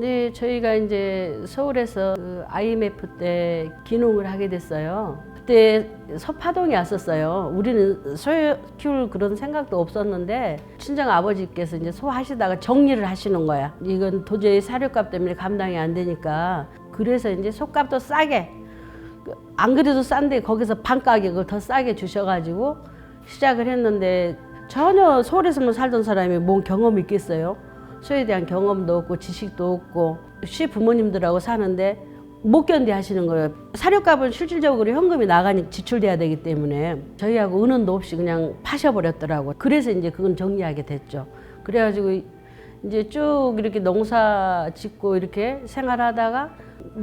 네, 저희가 이제 서울에서 그 IMF 때 기농을 하게 됐어요. 그때 서파동이 왔었어요. 우리는 소 키울 그런 생각도 없었는데 친정 아버지께서 이제 소 하시다가 정리를 하시는 거야. 이건 도저히 사료값 때문에 감당이 안 되니까 그래서 이제 소값도 싸게 그안 그래도 싼데 거기서 반 가격을 더 싸게 주셔가지고 시작을 했는데 전혀 서울에서만 살던 사람이 뭔 경험이 있겠어요? 소에 대한 경험도 없고 지식도 없고 시 부모님들하고 사는데 못 견디 하시는 거예요. 사료값은 실질적으로 현금이 나가니 지출돼야 되기 때문에 저희하고 은원도 없이 그냥 파셔버렸더라고요. 그래서 이제 그건 정리하게 됐죠. 그래가지고 이제 쭉 이렇게 농사 짓고 이렇게 생활하다가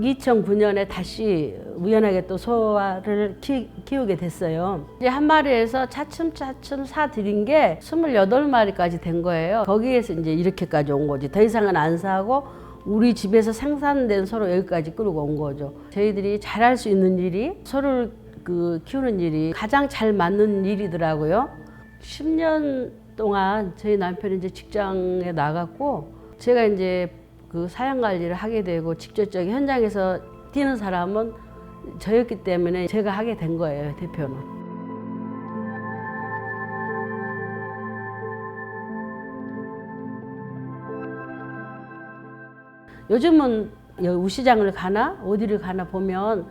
2009년에 다시 우연하게 또 소화를 키, 키우게 됐어요. 이제 한 마리에서 차츰차츰 사 들인 게 28마리까지 된 거예요. 거기에서 이제 이렇게까지 온 거지. 더 이상은 안 사고 우리 집에서 생산된 소로 여기까지 끌고 온 거죠. 저희들이 잘할 수 있는 일이 소를 그 키우는 일이 가장 잘 맞는 일이더라고요. 10년 동안 저희 남편이 이제 직장에 나갔고 제가 이제 그 사양 관리를 하게 되고 직접적인 현장에서 뛰는 사람은 저였기 때문에 제가 하게 된 거예요, 대표는. 요즘은 여- 우시장을 가나 어디를 가나 보면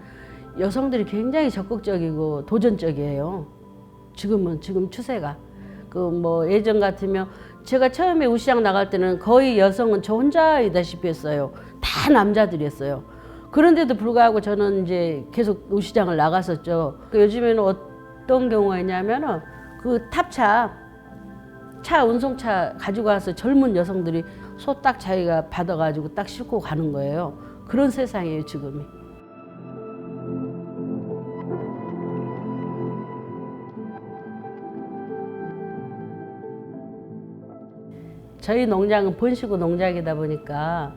여성들이 굉장히 적극적이고 도전적이에요. 지금은 지금 추세가 그 뭐 예전 같으면 제가 처음에 우시장 나갈 때는 거의 여성은 저 혼자이다시피 했어요. 다 남자들이었어요. 그런데도 불구하고 저는 이제 계속 우시장을 나갔었죠. 그 요즘에는 어떤 경우였냐면은 그 탑차 차 운송차 가지고 와서 젊은 여성들이 소 딱 자기가 받아가지고 딱 싣고 가는 거예요. 그런 세상이에요 지금이. 저희 농장은 본시구 농장이다 보니까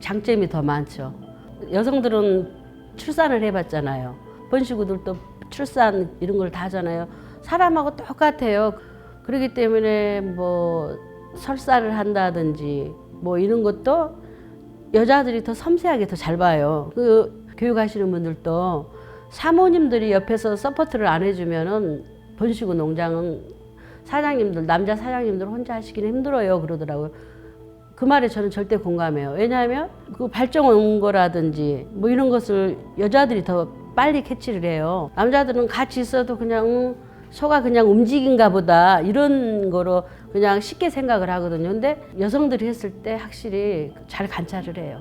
장점이 더 많죠. 여성들은 출산을 해봤잖아요. 본시구들도 출산 이런 걸 다 하잖아요. 사람하고 똑같아요. 그렇기 때문에 뭐 설사를 한다든지 뭐 이런 것도 여자들이 더 섬세하게 더 잘 봐요. 그 교육하시는 분들도 사모님들이 옆에서 서포트를 안 해주면은 본시구 농장은 사장님들 남자 사장님들 혼자 하시기는 힘들어요 그러더라고요. 그 말에 저는 절대 공감해요. 왜냐하면 그 발정 온 거라든지 뭐 이런 것을 여자들이 더 빨리 캐치를 해요. 남자들은 같이 있어도 그냥 음, 소가 그냥 움직인가 보다 이런 거로 그냥 쉽게 생각을 하거든요. 근데 여성들이 했을 때 확실히 잘 관찰을 해요.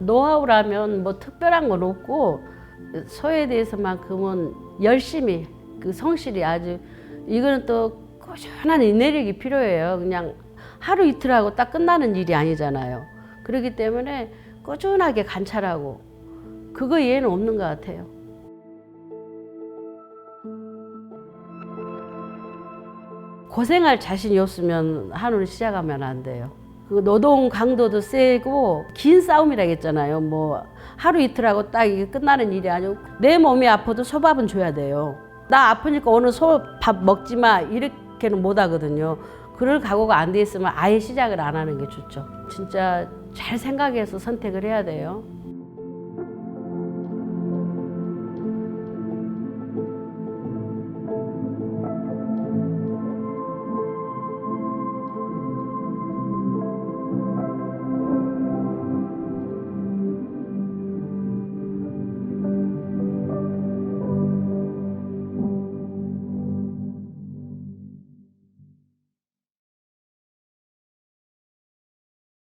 노하우라면 뭐 특별한 건 없고 소에 대해서만큼은 열심히 그 성실히 아주 이거는 또 꾸준한 인내력이 필요해요. 그냥 하루 이틀 하고 딱 끝나는 일이 아니잖아요. 그렇기 때문에 꾸준하게 관찰하고 그거 이해는 없는 것 같아요. 고생할 자신이 없으면 한우를 시작하면 안 돼요. 그 노동 강도도 세고 긴 싸움이라겠잖아요. 뭐 하루 이틀 하고 딱 이게 끝나는 일이 아니고 내 몸이 아파도 소밥은 줘야 돼요. 나 아프니까 오늘 소밥 먹지 마 이렇게는 못 하거든요. 그럴 각오가 안 돼 있으면 아예 시작을 안 하는 게 좋죠. 진짜 잘 생각해서 선택을 해야 돼요.